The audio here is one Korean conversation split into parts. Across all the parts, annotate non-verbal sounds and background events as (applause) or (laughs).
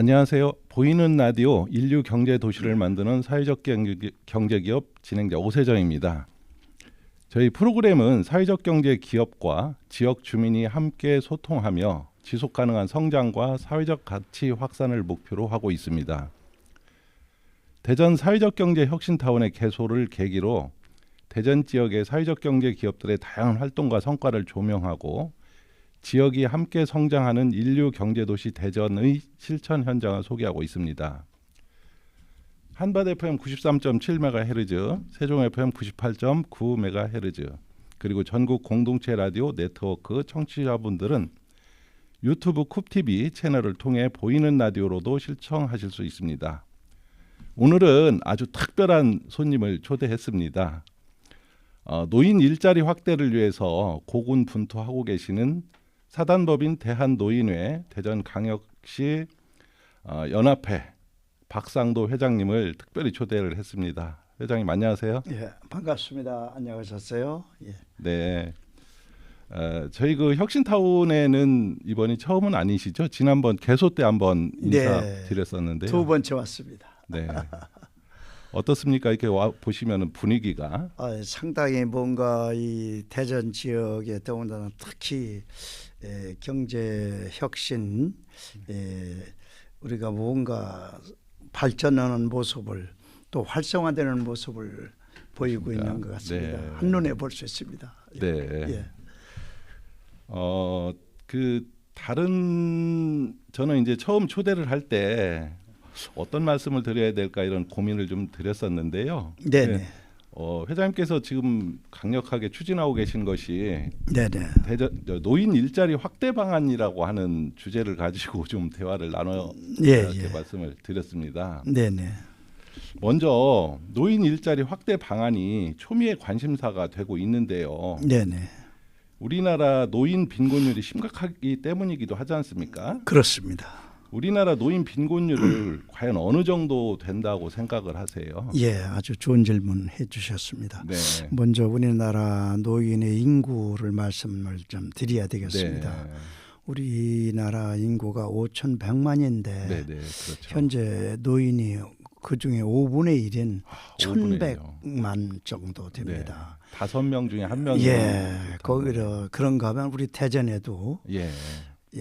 안녕하세요. 보이는 라디오 인류 경제 도시를 만드는 사회적 경제, 경제 기업 진행자 오세정입니다. 저희 프로그램은 사회적 경제 기업과 지역 주민이 함께 소통하며 지속 가능한 성장과 사회적 가치 확산을 목표로 하고 있습니다. 대전 사회적 경제 혁신타운의 개소를 계기로 대전 지역의 사회적 경제 기업들의 다양한 활동과 성과를 조명하고 지역이 함께 성장하는 인류 경제 도시 대전의 실천 현장을 소개하고 있습니다. 한밭 FM 93.7MHz, 세종 FM 98.9MHz, 그리고 전국 공동체 라디오 네트워크 청취자분들은 유튜브 쿱TV 채널을 통해 보이는 라디오로도 실청하실 수 있습니다. 오늘은 아주 특별한 손님을 초대했습니다. 어, 노인 일자리 확대를 위해서 고군분투하고 계시는 사단법인 대한노인회 대전광역시 어, 연합회 박상도 회장님을 특별히 초대를 했습니다. 회장님 안녕하세요. 예, 반갑습니다. 안녕하셨어요? 예. 네. 어, 저희 그 혁신타운에는 이번이 처음은 아니시죠? 지난번 개소 때 한번 인사드렸었는데요. 두 번째 왔습니다. 네. 어떻습니까? 이렇게 와 보시면 분위기가 아, 상당히 뭔가 이 대전 지역에 더군다나 특히 에, 경제 혁신 에, 우리가 뭔가 발전하는 모습을 또 활성화되는 모습을 보이고 그렇습니다. 있는 것 같습니다. 네. 한눈에 볼 수 있습니다. 예. 네. 예. 어, 그 다른 저는 이제 처음 초대를 할 때 어떤 말씀을 드려야 될까 이런 고민을 좀 드렸었는데요. 네, 네. 어, 회장님께서 지금 강력하게 추진하고 계신 것이 네, 네. 대전 저 노인 일자리 확대 방안이라고 하는 주제를 가지고 좀 대화를 나눠 예, 이렇게 예. 말씀을 드렸습니다. 네, 네. 먼저 노인 일자리 확대 방안이 초미의 관심사가 되고 있는데요. 네, 네. 우리나라 노인 빈곤율이 심각하기 때문이기도 하지 않습니까? 그렇습니다. 우리나라 노인 빈곤율을 (clears throat) 과연 어느 정도 된다고 생각을 하세요? 예, 아주 좋은 질문 해주셨습니다. 네. 먼저 우리나라 노인의 인구를 말씀을 좀 드려야 되겠습니다. 네. 우리나라 인구가 5,100만인데 네, 네, 그렇죠. 현재 노인이 그 중에 5분의 1인 아, 5분의 1이요. 1,100만 정도 됩니다. 다섯 명 중에 한 명이 예, 거기로 그런가 하면 우리 대전에도 예.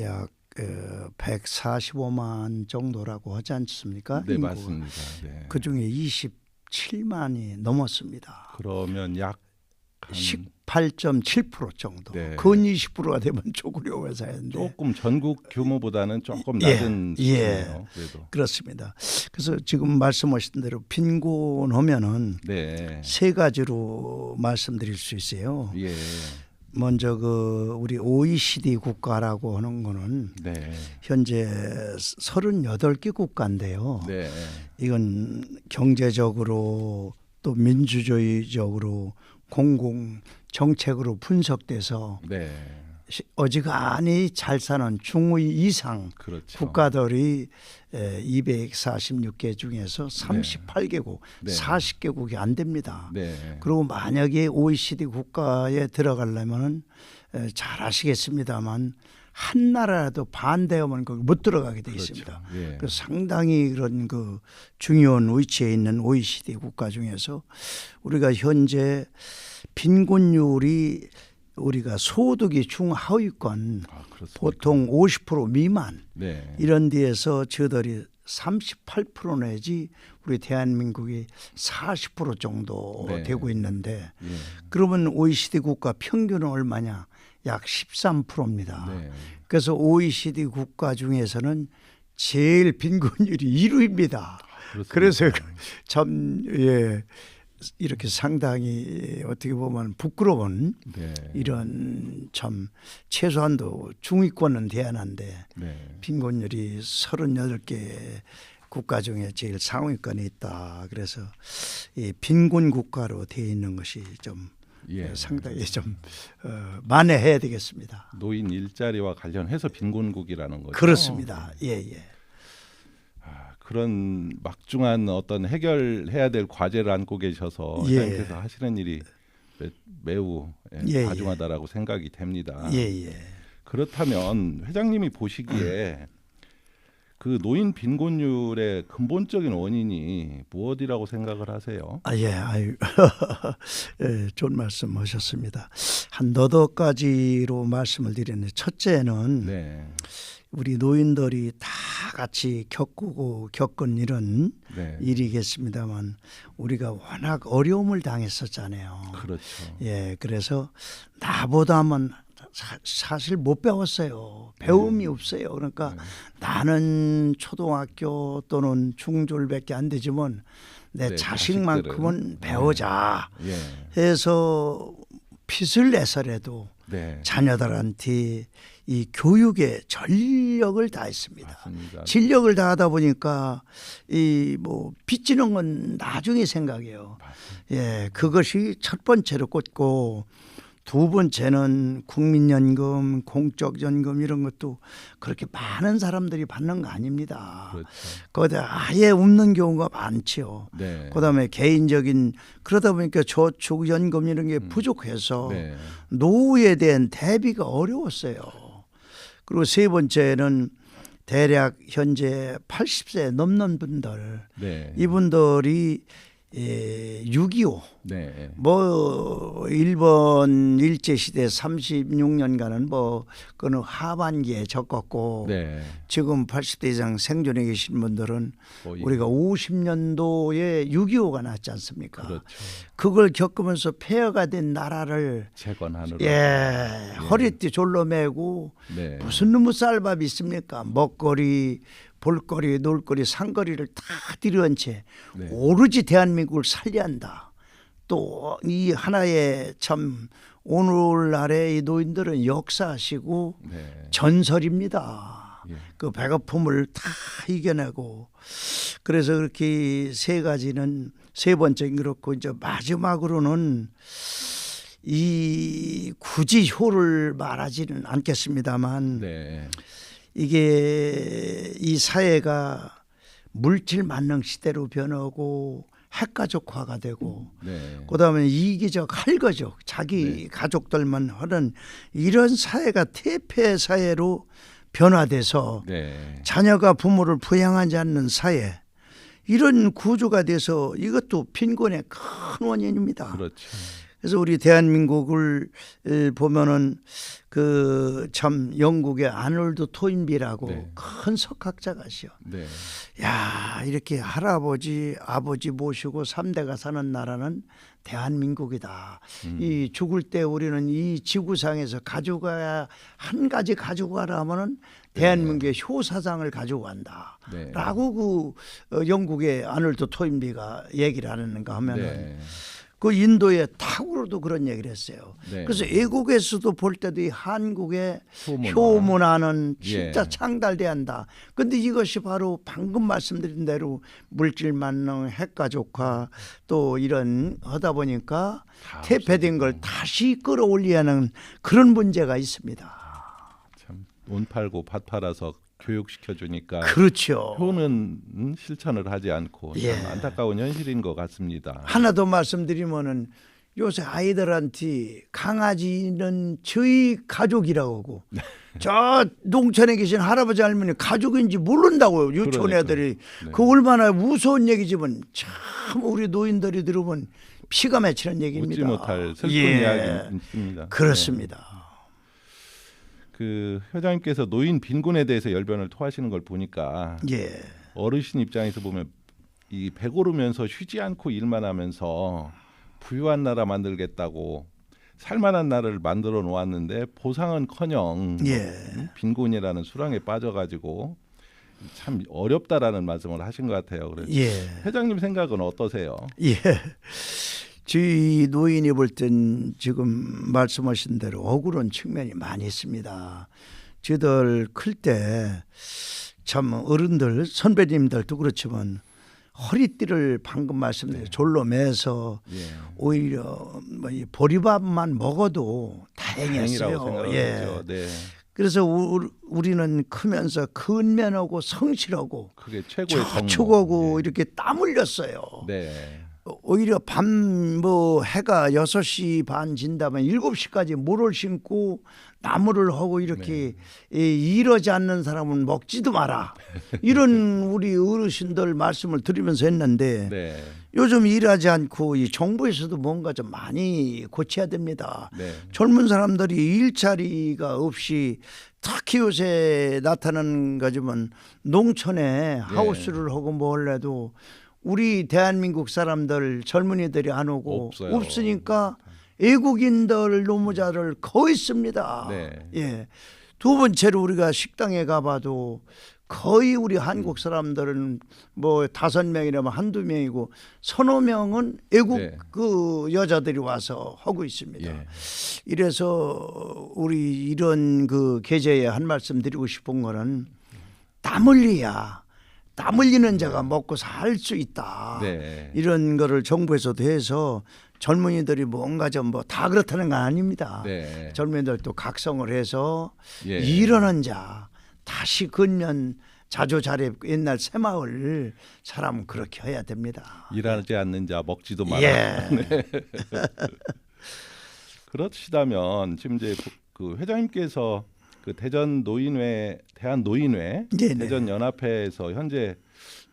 약 어, 145만 정도라고 하지 않습니까? 네, 인구가. 맞습니다. 네. 그 중에 27만이 넘었습니다. 그러면 약한18.7% 정도. 네. 근 20%가 되면 쪼그려워서 하는데 조금 전국 규모보다는 조금 예, 낮은 예. 수준이에요. 그래도. 그렇습니다. 그래서 지금 말씀하신 대로 빈곤하면은 네. 세 가지로 말씀드릴 수 있어요. 예. 먼저 그 우리 OECD 국가라고 하는 거는 네. 현재 38개 국가인데요. 네. 이건 경제적으로 또 민주주의적으로 공공 정책으로 분석돼서 네. 시- 어지간히 잘 사는 중위 이상 그렇죠. 국가들이 246개 중에서 38개국, 네. 40개국이 안 됩니다. 네. 그리고 만약에 OECD 국가에 들어가려면은 에, 잘 아시겠습니다만 한 나라라도 반대하면 거기 못 들어가게 돼 있습니다. 그렇죠. 예. 그래서 상당히 그런 그 중요한 위치에 있는 OECD 국가 중에서 우리가 현재 빈곤율이 우리가 소득이 중하위권 아? 보통 50% 미만 네. 이런 데에서 저들이 38% 내지 우리 대한민국이 40% 정도 네. 되고 있는데 예. 그러면 OECD 국가 평균은 얼마냐? 약 13%입니다. 네. 그래서 OECD 국가 중에서는 제일 빈곤율이 1위입니다. 그렇습니다. 그래서 참 예, 이렇게 상당히 어떻게 보면 부끄러운 네. 이런 참 최소한도 중위권은 대안한데 네. 빈곤율이 38개 국가 중에 제일 상위권에 있다. 그래서 이 빈곤 국가로 되어 있는 것이 좀 예. 상당히 좀 어, 만회해야 되겠습니다. 노인 일자리와 관련해서 빈곤국이라는 거죠. 그렇습니다. 예, 예. 아, 그런 막중한 어떤 해결해야 될 과제를 안고 계셔서 예. 회장님께서 하시는 일이 매, 매우 예, 예, 예. 과중하다라고 생각이 됩니다. 예, 예. 그렇다면 회장님이 보시기에 그 노인 빈곤율의 근본적인 원인이 무엇이라고 생각을 하세요? 아, 예, 아유, (laughs) 예, 좋은 말씀하셨습니다. 한 너덟 가지로 말씀을 드렸는데 첫째는 네, 우리 노인들이 다 같이 겪고 겪은 일은 네, 일이겠습니다만 우리가 워낙 어려움을 당했었잖아요. 그렇죠. 예, 그래서 나보다만 사, 사실 못 배웠어요. 배움이 네. 없어요. 그러니까 나는 초등학교 또는 중졸밖에 안 되지만 내 네, 자식만큼은. 배우자 예, 해서 빚을 내서라도 네, 자녀들한테 이 교육에 전력을 다했습니다. 맞습니다. 진력을 다하다 보니까 이 뭐 빚지는 건 나중에 생각해요. 예, 그것이 첫 번째로 꽂고 두 번째는 국민연금, 공적연금 이런 것도 그렇게 많은 사람들이 받는 거 아닙니다. 그렇죠. 거기다 아예 없는 경우가 많지요. 네, 그다음에 개인적인 그러다 보니까 저축연금 이런 게 부족해서 네, 노후에 대한 대비가 어려웠어요. 그리고 세 번째는 대략 현재 80세 넘는 분들. 네, 이분들이 예, 6.25 네, 뭐 일본 일제 시대 36년간은 뭐 그는 하반기에 적었고 네, 지금 80대 이상 생존해 계신 분들은 거의 우리가 50년도에 6.25가 났지 않습니까? 그렇죠. 그걸 겪으면서 폐허가 된 나라를 재건하느라. 예, 허리띠 졸로 매고 네, 무슨 놈의 쌀밥이 있습니까? 먹거리, 볼거리, 놀거리, 상거리를 다 들여온 채 네. 오로지 대한민국을 살려야 한다. 또 이 하나의 참 오늘날의 이 노인들은 역사시고 네, 전설입니다. 예. 그 배고픔을 다 이겨내고 그래서 그렇게 세 가지는 세 번째는 그렇고 이제 마지막으로는 이 굳이 효를 말하지는 않겠습니다만 네, 이게 이 사회가 물질 만능 시대로 변하고 핵가족화가 되고 네, 그다음에 이기적 할거적 자기 가족들만 하는 이런 사회가 태폐 사회로 변화돼서 네, 자녀가 부모를 부양하지 않는 사회 이런 구조가 돼서 이것도 빈곤의 큰 원인입니다. 그렇죠. 그래서 우리 대한민국을 에, 보면은 그 참 영국의 아놀드 토인비라고 네. 큰 석학자가시요. 네, 야 이렇게 할아버지 아버지 모시고 삼대가 사는 나라는 대한민국이다. 음. 이 죽을 때 우리는 이 지구상에서 가져가야 한 가지 가지고 가라면은 대한민국의 효사상을 가지고 간다. 네. 라고 그 어, 영국의 아놀드 토인비가 얘기를 하는가 하면은 네, 그 인도의 탁으로도 그런 얘기를 했어요. 네. 그래서 외국에서도 볼 때도 이 한국의 효문화. 효문화 는 진짜 예. 창달돼야 한다. 근데 이것이 바로 방금 말씀드린 대로 물질 만능, 핵가족화 또 이런 하다 보니까 다 퇴폐된 걸 다시 끌어올려야 하는 그런 문제가 있습니다. 참돈 팔고 밭 팔아서 교육시켜 주니까 그렇죠. 효는 음, 실천을 하지 않고 참 예. 안타까운 현실인 것 같습니다. 하나 더 말씀드리면은 요새 아이들한테 강아지는 저희 가족이라고 하고 네. 저 농촌에 계신 할아버지 할머니 가족인지 모른다고요 유치원 그러니까요. 애들이 네. 그 얼마나 무서운 얘기지만 참 우리 노인들이 들으면 피가 맺히는 얘기입니다. 웃지 못할 슬픈 예. 이야기입니다. 그렇습니다. 네. 그 회장님께서 노인 빈곤에 대해서 열변을 토하시는 걸 보니까 예, 어르신 입장에서 보면 이 배고르면서 쉬지 않고 일만 하면서 부유한 나라 만들겠다고 살만한 나라를 만들어 놓았는데 보상은커녕 예. 음, 빈곤이라는 수렁에 빠져가지고 참 어렵다라는 말씀을 하신 것 같아요. 그래서 예, 회장님 생각은 어떠세요? 예. 저희 노인이 볼 땐 지금 말씀하신 대로 억울한 측면이 많이 있습니다. 저들 클 때 참 어른들 선배님들도 그렇지만 허리띠를 방금 말씀드린 네. 졸로 매서 예. 오히려 뭐 이 보리밥만 먹어도 다행이었어요. 예. 네. 그래서 우- 우리는 크면서 근면하고 성실하고 그게 최고의 정. 저축하고 이렇게 땀 흘렸어요. 네. 오히려 밤 뭐 해가 6시 반 진다면 7시까지 물을 심고 나무를 하고 이렇게 이, 이러지 않는 사람은 먹지도 마라. 이런 (laughs) 우리 어르신들 말씀을 드리면서 했는데 네. 요즘 일하지 않고 이 정부에서도 뭔가 좀 많이 고쳐야 됩니다. 네. 젊은 사람들이 일자리가 없이 특히 요새 나타나는 거지만 농촌에 하우스를 하고 뭘 해도 우리 대한민국 사람들 젊은이들이 안 오고 없어요. 없으니까 외국인들 노무자를 거의 씁니다. 네. 예. 두 번째로 우리가 식당에 가봐도 거의 우리 한국 사람들은 뭐 다섯 명이라면 한두 명이고 서너 명은 외국 네. 그 여자들이 와서 하고 있습니다. 예. 이래서 우리 이런 그 계제에 한 말씀 드리고 싶은 거는 땀 흘려야 땀 흘리는 자가 먹고 살 수 있다. 네. 이런 거를 정부에서도 해서 젊은이들이 뭔가 좀 뭐 다 그렇다는 건 아닙니다. 네. 젊은이들도 각성을 해서 예. 일하는 자 다시 근면 자조 자립 옛날 새마을 사람 그렇게 해야 됩니다. 일하지 않는 자 먹지도 마라. 예. (laughs) 그러시다면 지금 이제 그- 그 회장님께서 그 대전 노인회 대한 노인회 네네. 대전 연합회에서 현재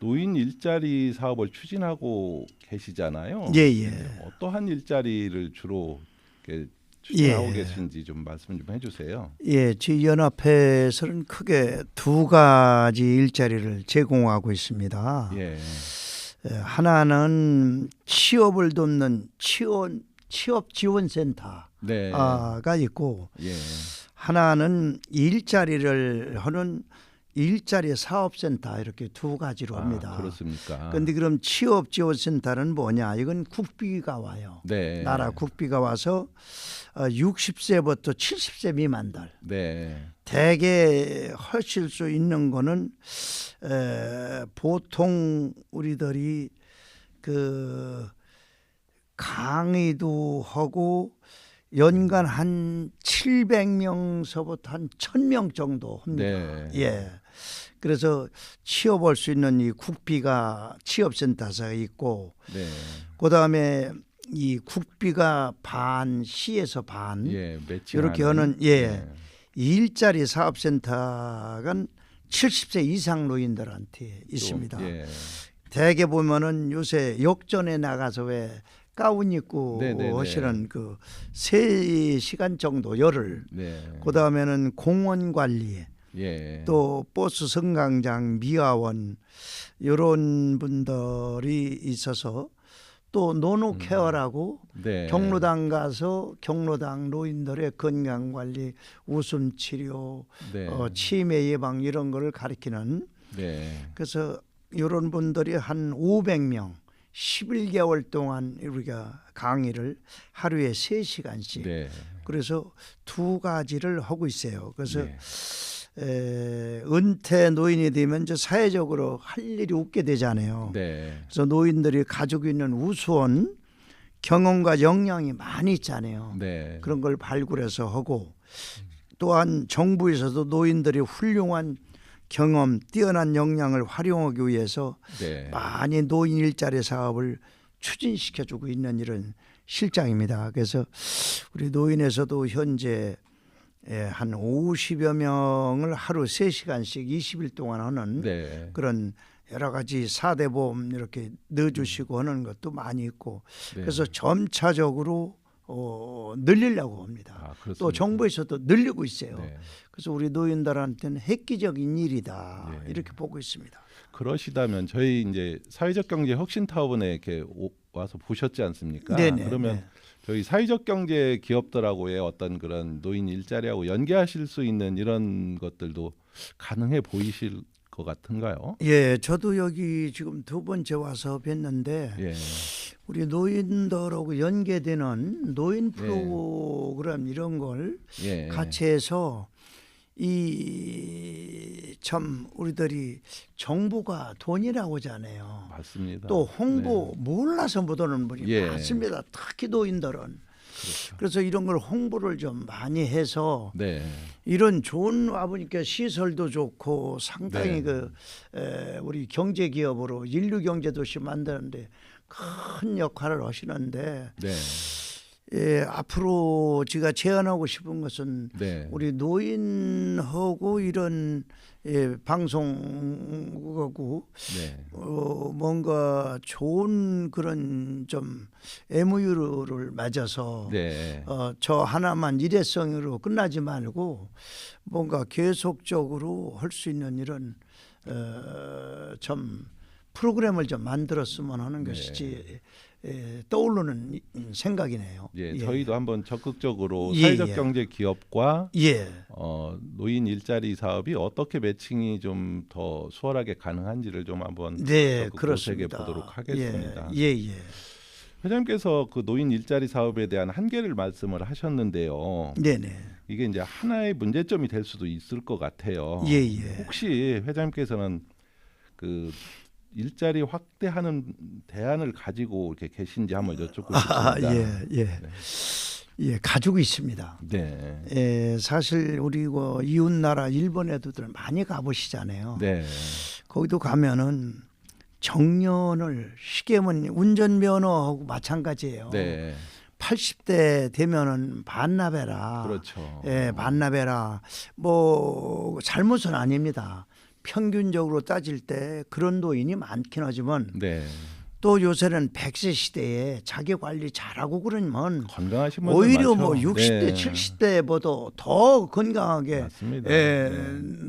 노인 일자리 사업을 추진하고 계시잖아요. 예, 예. 어떠한 일자리를 주로 추진하고 예. 계신지 좀 말씀 좀 해주세요. 예, 저희 연합회에서는 크게 두 가지 일자리를 제공하고 있습니다. 예, 예, 하나는 취업을 돕는 취업 취업 지원센터가 네, 있고 예, 하나는 일자리를 하는 일자리 사업센터 이렇게 두 가지로 합니다. 아, 그렇습니까? 그런데 그럼 취업 지원센터는 뭐냐? 이건 국비가 와요. 네, 나라 국비가 와서 어, 60세부터 70세 미만들 네, 대개 하실 수 있는 거는 에, 보통 우리들이 그 강의도 하고 연간 한 700명서부터 한 1000명 정도 합니다. 네. 예. 그래서 취업할 수 있는 이 국비가 취업센터가 있고 네, 그다음에 이 국비가 반 시에서 반 예, 이렇게 하는 예 일자리 사업센터가 70세 이상 노인들한테 있습니다. 예, 대개 보면은 요새 역전에 나가서 왜 가운 입고. 하시는 그세 시간 정도 열흘. 네, 그다음에는 공원 관리 예, 또 버스 승강장 미화원 이런 분들이 있어서 또 노노 케어라고 네, 경로당 가서 경로당 노인들의 건강 관리, 웃음 치료, 네, 어, 치매 예방 이런 거를 가리키는 네, 그래서 이런 분들이 한 500명 11개월 동안 우리가 강의를 하루에 3시간씩 네, 그래서 두 가지를 하고 있어요. 그래서 네. 에, 은퇴 노인이 되면 이제 사회적으로 할 일이 없게 되잖아요. 네, 그래서 노인들이 가지고 있는 우수한 경험과 역량이 많이 있잖아요. 네, 그런 걸 발굴해서 하고 또한 정부에서도 노인들이 훌륭한 경험, 뛰어난 역량을 활용하기 위해서 네, 많이 노인 일자리 사업을 추진시켜주고 있는 이런 실장입니다. 그래서 우리 노인에서도 현재 예, 한 50여 명을 하루 3시간씩 20일 동안 하는 네, 그런 여러 가지 사대 보험 이렇게 넣어주시고 하는 것도 많이 있고 네. 그래서 점차적으로 어, 늘리려고 합니다. 아? 또 정부에서도 늘리고 있어요. 네. 그래서 우리 노인들한테는 획기적인 일이다 네. 이렇게 보고 있습니다. 그러시다면 저희 이제 사회적 경제 혁신 타운에 이렇게 오, 와서 보셨지 않습니까? 네네, 그러면 네. 저희 사회적 경제 기업들하고의 어떤 그런 노인 일자리하고 연계하실 수 있는 이런 것들도 가능해 보이실 것 같은가요? 예, 저도 여기 지금 두 번째 와서 뵀는데 예, 우리 노인들하고 연계되는 노인 네. 프로그램 이런 걸 예, 같이 해서 이 참 우리들이 정부가 돈이라고 하잖아요. 맞습니다. 또 홍보 몰라서 못 오는 분이 네. 예. 많습니다. 특히 노인들은. 그렇죠. 그래서 이런 걸 홍보를 좀 많이 해서 네, 이런 좋은 와보니까 시설도 좋고 상당히 네. 그 에, 우리 경제 기업으로 인류 경제 도시 만드는데 큰 역할을 하시는데 네. 예, 앞으로 제가 제안하고 싶은 것은 네. 우리 노인하고 이런 예, 방송하고 네. 어, 뭔가 좋은 그런 좀 MOU를 맺어서 네. 어, 저 하나만 일회성으로 끝나지 말고 뭔가 계속적으로 할 수 있는 이런 어, 좀 프로그램을 좀 만들었으면 하는 네. 것이지 예, 떠오르는 생각이네요. 예, 저희도 한번 적극적으로 예, 사회적 예. 경제 기업과 예. 어, 노인 일자리 사업이 어떻게 매칭이 좀 더 수월하게 가능한지를 좀 한번 네. 모색해 보도록 하겠습니다. 예, 예. 예. 회장님께서 그 노인 일자리 사업에 대한 한계를 말씀을 하셨는데요. 네, 네. 이게 이제 하나의 문제점이 될 수도 있을 것 같아요. 예, 예. 혹시 회장님께서는 그 일자리 확대하는 대안을 가지고 이렇게 계신지 한번 여쭙고 싶습니다. 아, 예, 예. 예, 가지고 있습니다. 네. 예, 사실 우리 그 이웃 나라 일본에도들 많이 가보시잖아요. 네. 거기도 가면은 정년을 시계면 운전면허하고 마찬가지예요. 네. 80대 되면은 반납해라. 그렇죠. 예, 반납해라. 뭐 잘못은 아닙니다. 평균적으로 따질 때 그런 노인이 많긴 하지만 네. 또 요새는 100세 시대에 자기 관리 잘하고 그러면 건강하신 분들 오히려 많죠. 뭐 60대, 네. 70대보다 더 건강하게 맞습니다. 예, 네.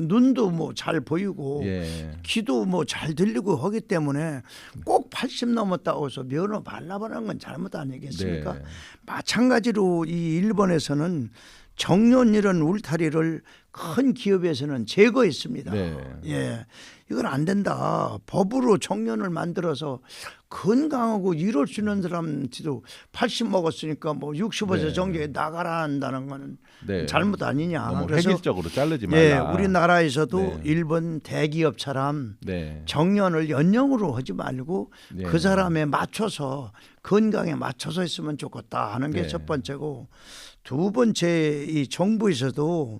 눈도 뭐 잘 보이고 예. 귀도 뭐 잘 들리고 하기 때문에 꼭 80 넘었다고 해서 면허 반납하는 건 잘못 아니겠습니까? 네. 마찬가지로 이 일본에서는 정년 이런 울타리를 큰 기업에서는 제거했습니다. 네. 예. 이건 안 된다. 법으로 정년을 만들어서 건강하고 일할 수 있는 사람들도 80 먹었으니까 뭐 65세 네. 정도에 나가라 한다는 거는 네. 잘못 아니냐. 너무 그래서 획일적으로 자르지 말라. 예, 우리나라에서도 네. 일본 대기업처럼 네. 정년을 연령으로 하지 말고 네. 그 사람에 맞춰서 건강에 맞춰서 했으면 좋겠다 하는 게 네. 첫 번째고 두 번째 이 정부에서도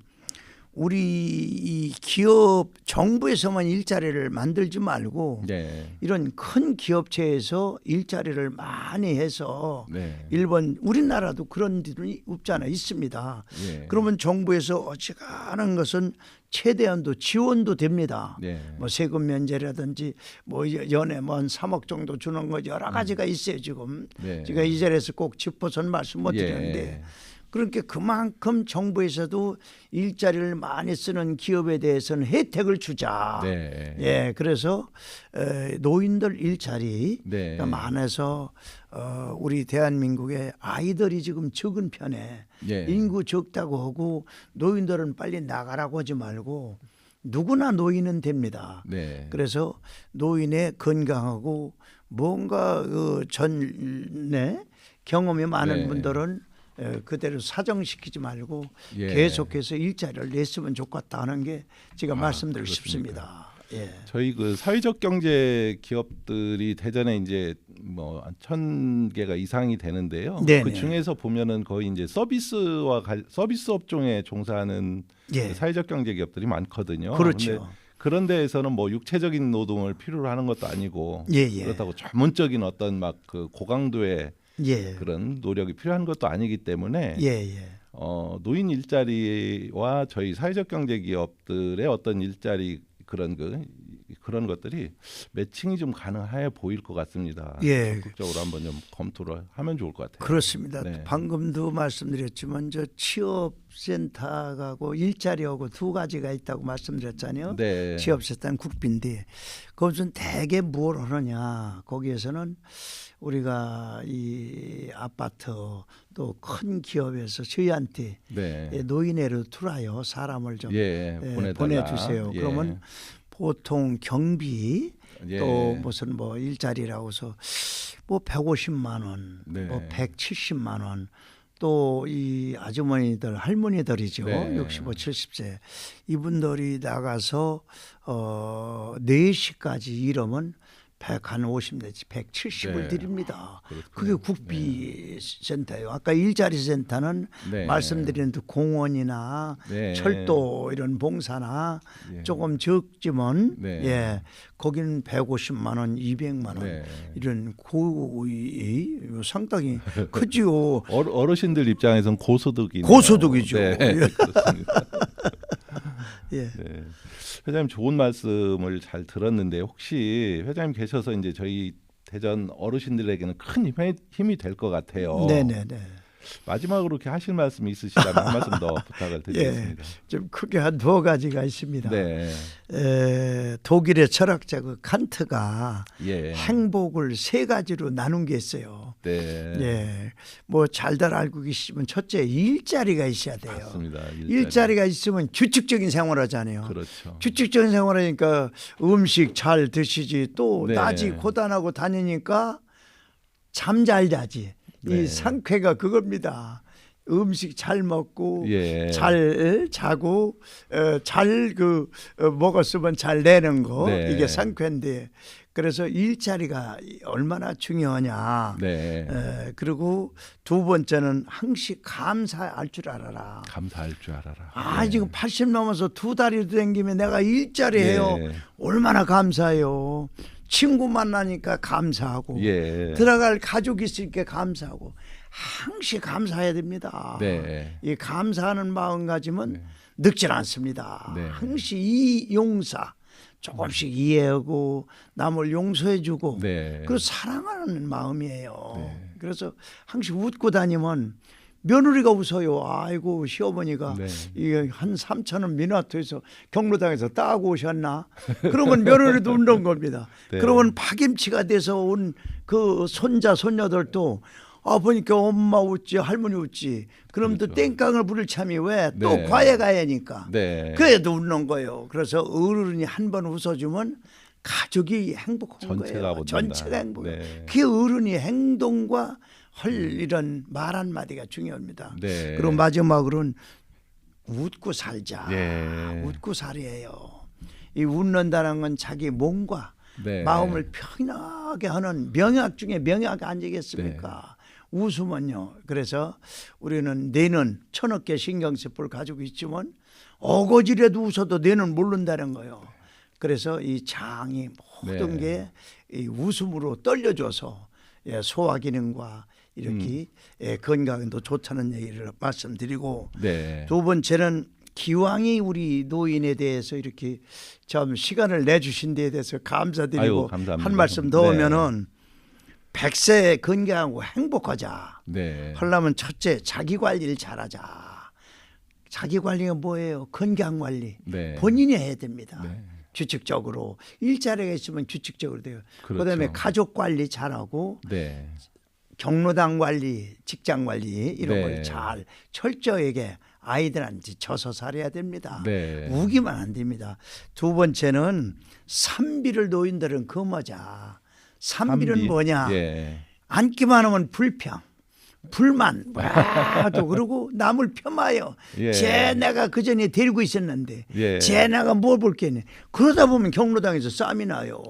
우리 이 기업 정부에서만 일자리를 만들지 말고 네. 이런 큰 기업체에서 일자리를 많이 해서 네. 일본 우리나라도 그런 데는 없잖아 있습니다. 예. 그러면 정부에서 어지간한 것은 최대한도 지원도 됩니다. 네. 뭐 세금 면제라든지 뭐 연에 뭐한 3억 정도 주는 거 여러 가지가 있어요 지금. 네. 제가 이 자리에서 꼭 짚어선 말씀 못 드리는데 예. 그렇게 그만큼 정부에서도 일자리를 많이 쓰는 기업에 대해서는 혜택을 주자. 네. 예, 그래서 에, 노인들 일자리 네. 많아서 어, 우리 대한민국의 아이들이 지금 적은 편에 예. 인구 적다고 하고 노인들은 빨리 나가라고 하지 말고 누구나 노인은 됩니다. 네. 그래서 노인의 건강하고 뭔가 그 전에 경험이 많은 네. 분들은 에, 그대로 사정시키지 말고 예. 계속해서 일자리를 냈으면 좋겠다 하는 게 제가 아, 말씀드리고 그렇습니까? 싶습니다. 예. 저희 그 사회적 경제 기업들이 대전에 이제 뭐 천 개가 이상이 되는데요. 네네. 그 중에서 보면은 거의 이제 서비스와 갈- 서비스 업종에 종사하는 예. 그 사회적 경제 기업들이 많거든요. 그렇죠. 그런 데에서는 뭐 육체적인 노동을 필요로 하는 것도 아니고 예, 예. 그렇다고 전문적인 어떤 막 그 고강도의 예. 그런 노력이 필요한 것도 아니기 때문에 예, 예. 어, 노인 일자리와 저희 사회적 경제 기업들의 어떤 일자리 그런 그 그런 것들이 매칭이 좀 가능해 보일 것 같습니다. 예. 적극적으로 한번 좀 검토를 하면 좋을 것 같아요. 그렇습니다. 네. 방금도 말씀드렸지만 저 취업센터하고 일자리하고 두 가지가 있다고 말씀드렸잖아요. 네. 취업센터는 국비인데 거기서 대개 뭘 하느냐 거기에서는 우리가 이 아파트 또 큰 기업에서 저희한테 네. 예, 노인회로 들어요 사람을 좀 예, 예. 보내주세요. 예. 그러면 보통 경비 예. 또 무슨 뭐 일자리라고 해서 뭐 150만 원, 네. 뭐 170만 원. 또 이 아주머니들 할머니들이죠. 네. 65, 70세. 이분들이 나가서 어 4시까지 일하면 100한 50 내지 170을 네. 드립니다. 그렇군요. 그게 국비 센터예요. 아까 일자리 센터는 네. 말씀드린 그 공원이나 네. 철도 이런 봉사나 예. 조금 적지만 네. 예 거기는 150만 원, 200만 원 네. 이런 고이 상당히 (laughs) 크지요. 어르- 어르신들 입장에선 고소득이 고소득이죠. 네, 예. 네. 회장님 좋은 말씀을 잘 들었는데 혹시 회장님 계셔서 이제 저희 대전 어르신들에게는 큰 힘이, 힘이 될 것 같아요. 네네네. 마지막으로 이렇게 하실 말씀이 있으시다면 한 말씀 더 (laughs) 부탁을 드리겠습니다. 좀 크게 한 두 가지가 있습니다. 네. 에, 독일의 철학자 그 칸트가 예. 행복을 세 가지로 나눈 게 있어요. 네. 예, 뭐 잘들 알고 계시지만 첫째 일자리가 있어야 돼요. 맞습니다. 일자리. 가 있으면 규칙적인 생활하잖아요. 그렇죠. 규칙적인 생활하니까 음식 잘 드시지 또 네. 낮이 고단하고 다니니까 잠 잘 자지. 네. 이 상쾌가 그겁니다. 음식 잘 먹고 예. 잘 자고 어, 잘그 먹었으면 잘 내는 거 네. 이게 상쾌인데 그래서 일자리가 얼마나 중요하냐. 네. 에, 그리고 두 번째는 항시 감사할 줄 알아라. 감사할 줄 알아라. 아 네. 지금 80 넘어서 두 다리도 댕기면 내가 일자리 해요. 예. 얼마나 감사해요. 친구 만나니까 감사하고 예. 들어갈 가족 있으니까 감사하고 항시 감사해야 됩니다. 네. 이 감사하는 마음가짐은 네. 늙질 않습니다. 네. 항시 이 용사 조금씩 이해하고 남을 용서해주고 네. 그리고 사랑하는 마음이에요. 네. 그래서 항상 웃고 다니면 며느리가 웃어요. 아이고 시어머니가 네. 이게 한 3천 원 미나토에서 경로당에서 따고 오셨나? 그러면 며느리도 웃는 겁니다. (laughs) 네. 그러면 파김치가 돼서 온 그 손자 손녀들도 아 보니까 엄마 웃지 할머니 웃지. 그럼 또 그렇죠. 땡깡을 부릴 참이 왜또 네. 과외 가야니까. 네. 그래도 웃는 거예요. 그래서 어른이 한 번 웃어주면 가족이 행복한 전체가 거예요. 전체가 행복. 네. 그 어른이 행동과 할 이런 말 한마디가 중요합니다. 네. 그리고 마지막으로는 웃고 살자. 예. 웃고 살이에요. 이 웃는다는 건 자기 몸과 네. 마음을 편하게 하는 명약 중에 명약 아니겠습니까? 네. 웃으면요. 그래서 우리는 뇌는 천억 개 신경세포를 가지고 있지만 어거지라도 웃어도 뇌는 모른다는 거예요. 그래서 이 장이 모든 네. 게이 웃음으로 떨려줘서 예, 소화 기능과 이렇게 음. 예, 건강에도 좋다는 얘기를 말씀드리고 네. 두 번째는 기왕이 우리 노인에 대해서 이렇게 좀 시간을 내주신 데에 대해서 감사드리고 아유. 한 말씀 더 네. 하면은 백세 건강하고 행복하자. 네. 하려면 첫째 자기 관리를 잘하자. 자기 관리가 뭐예요? 건강 관리. 네. 본인이 해야 됩니다. 네. 규칙적으로 일자리가 있으면 규칙적으로 돼요. 그렇죠. 그다음에 가족 관리 잘하고 네. 경로당 관리, 직장 관리 이런 네. 걸잘 철저하게 아이들한테 져서 살아야 됩니다. 네. 우기만 안 됩니다. 두 번째는 산비를 노인들은 금하자. 산비는 한비. 뭐냐? 예. 앉기만 하면 불평, 불만, 와도 그러고 남을 폄하여. 예. 쟤 내가 그 전에 데리고 있었는데, 예. 쟤 내가 뭘 볼겠네. 그러다 보면 경로당에서 싸움이 나요.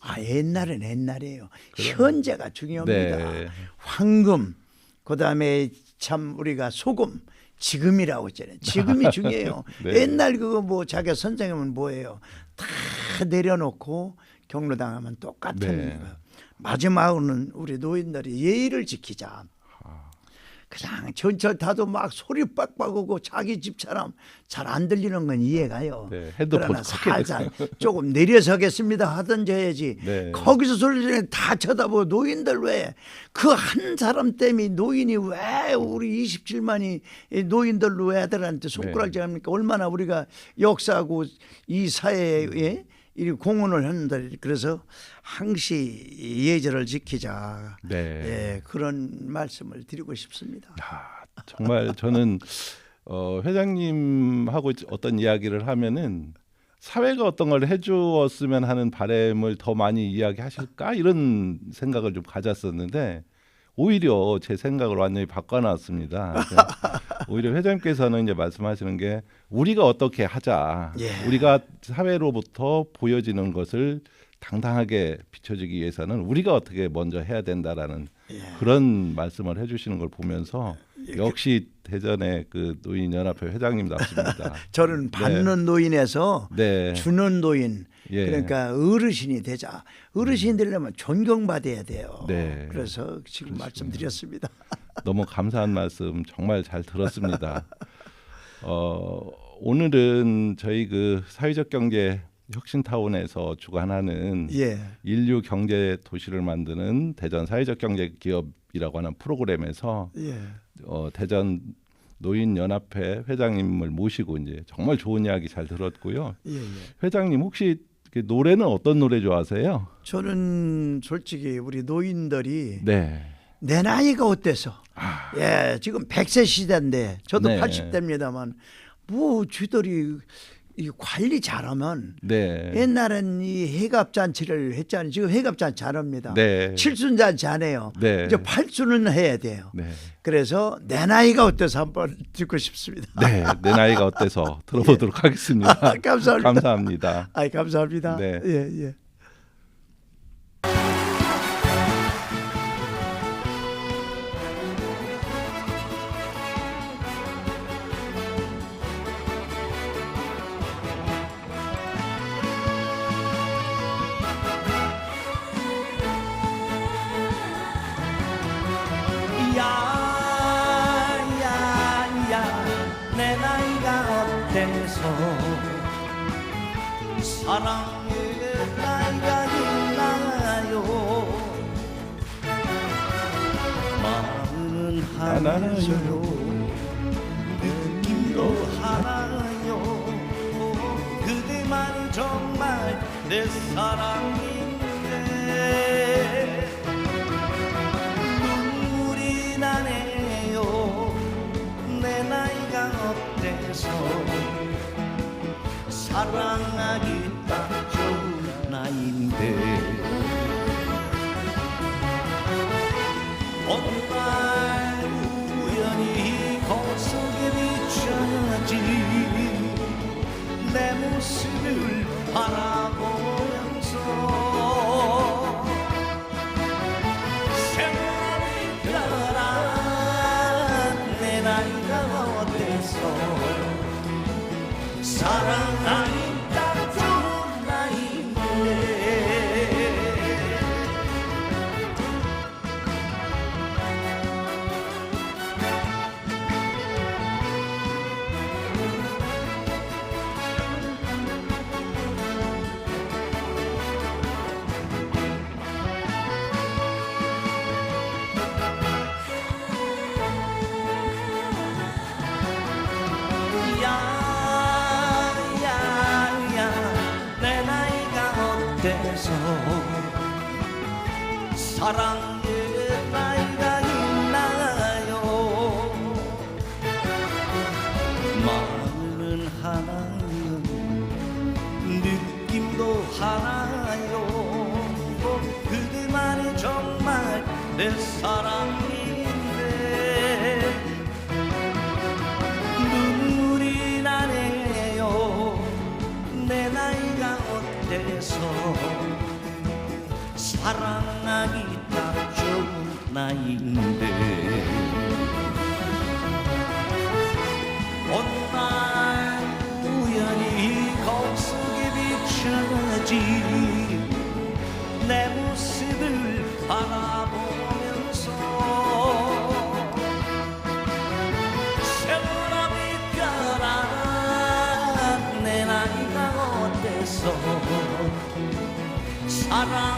아 옛날은 옛날이에요. 현재가 중요합니다. 네. 황금, 그 다음에 참 우리가 소금. 지금이라고 했잖아요. 지금이 (laughs) 중요해요. 네. 옛날 그거 뭐 자기 선생님은 뭐예요? 다 내려놓고 경로당하면 똑같은 네. 마지막으로는 우리 노인들이 예의를 지키자. 아. 그냥 전철 타도 막 소리 빡빡하고 자기 집처럼 잘 안 들리는 건 이해가요. 네, 그러나 살살 조금 내려서겠습니다 하든지 해야지. 네. 거기서 소리 지르면 다 쳐다보고 노인들 왜 그 한 사람 때문에 노인이 왜 우리 27만이 노인들로 왜 애들한테 손가락질 합니까? 얼마나 우리가 역사하고 이 사회에 이 공헌을 했는데 그래서 항시 예절을 지키자. 네. 예, 그런 말씀을 드리고 싶습니다. 아, 정말 저는 어, 회장님하고 어떤 이야기를 하면은 사회가 어떤 걸 해주었으면 하는 바람을 더 많이 이야기하실까 이런 생각을 좀 가졌었는데 오히려 제 생각을 완전히 바꿔놨습니다. 오히려 회장님께서는 이제 말씀하시는 게 우리가 어떻게 하자, 예. 우리가 사회로부터 보여지는 것을 당당하게 비춰지기 위해서는 우리가 어떻게 먼저 해야 된다라는 예. 그런 말씀을 해주시는 걸 보면서 역시 대전의 그 노인 연합회 회장님답습니다. (laughs) 저는 받는 노인에서 네, 주는 노인 예. 그러니까 어르신이 되자 어르신 되려면 존경받아야 돼요. 네. 그래서 지금 말씀드렸습니다. (laughs) 너무 감사한 말씀 정말 잘 들었습니다. 어, 오늘은 저희 그 사회적 경제 혁신타운에서 주관하는 예. 인류 경제 도시를 만드는 대전 사회적 경제 기업이라고 하는 프로그램에서 예. 어, 대전 노인 연합회 회장님을 모시고 이제 정말 좋은 이야기 잘 들었고요. 예, 예. 회장님 혹시 그 노래는 어떤 노래 좋아하세요? 저는 솔직히 우리 노인들이 네. 내 나이가 어때서 아, 예, 지금 100세 시대인데 저도 네. 80대입니다만 뭐 쥐들이 이 관리 잘하면 네. 옛날엔 이 해갑 잔치를 했잖아요. 지금 해갑 잔치 안 합니다. 네. 칠순 잔치 안 해요. 네. 이제 팔순은 해야 돼요. 네. 그래서 내 나이가 어때서 한번 듣고 싶습니다. 네, 내 나이가 어때서 들어보도록 (laughs) 하겠습니다. (laughs) 감사합니다. 감사합니다. 아이 감사합니다. 네. 예, 예. 사랑의 나이가 있나요? 마음은 하나요. 느낌도 하나요. 그대만이 정말 내 사랑인 사랑의 나이가 있나요? 마음은 하나요 느낌도 하나요. 그대만이 정말 내 사랑인데 눈물이 나네요. 내 나이가 어때서 사랑하기 딱 좋은 나이인데. 어느 날 우연히 거울 속에 비춰진 내 모습을 바라보면서 세월이 변한 내 나이가 어때서? 사랑하니까